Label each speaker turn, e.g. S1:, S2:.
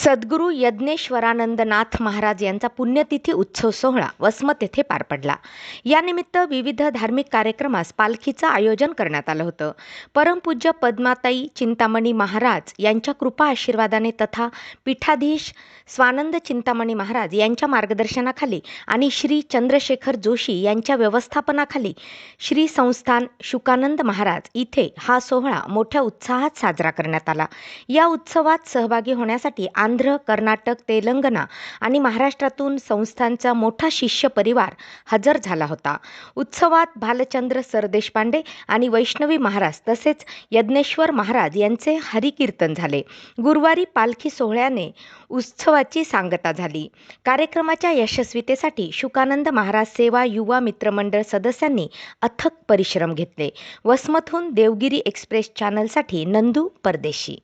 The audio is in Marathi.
S1: सद्गुरू यज्ञेश्वरानंदनाथ महाराज यांचा पुण्यतिथी उत्सव सोहळा वसमत येथे पार पडला. यानिमित्त विविध धार्मिक कार्यक्रमास पालखीचं आयोजन करण्यात आलं होतं. परमपूज्य पद्माताई चिंतामणी महाराज यांच्या कृपा आशीर्वादाने तथा पीठाधीश स्वानंद चिंतामणी महाराज यांच्या मार्गदर्शनाखाली आणि श्री चंद्रशेखर जोशी यांच्या व्यवस्थापनाखाली श्री संस्थान शुकानंद महाराज इथे हा सोहळा मोठ्या उत्साहात साजरा करण्यात आला. या उत्सवात सहभागी होण्यासाठी आंध्र कर्नाटक तेलंगणा आणि महाराष्ट्रातून संस्थांचा मोठा शिष्य परिवार हजर झाला होता. उत्सवात भालचंद्र सरदेशपांडे आणि वैष्णवी महाराज तसेच यज्ञेश्वर महाराज यांचे हरिकीर्तन झाले. गुरुवारी पालखी सोहळ्याने उत्सवाची सांगता झाली. कार्यक्रमाच्या यशस्वीतेसाठी शुकानंद महाराज सेवा युवा मित्रमंडळ सदस्यांनी अथक परिश्रम घेतले. वसमतहून देवगिरी एक्सप्रेस चॅनलसाठी नंदू परदेशी.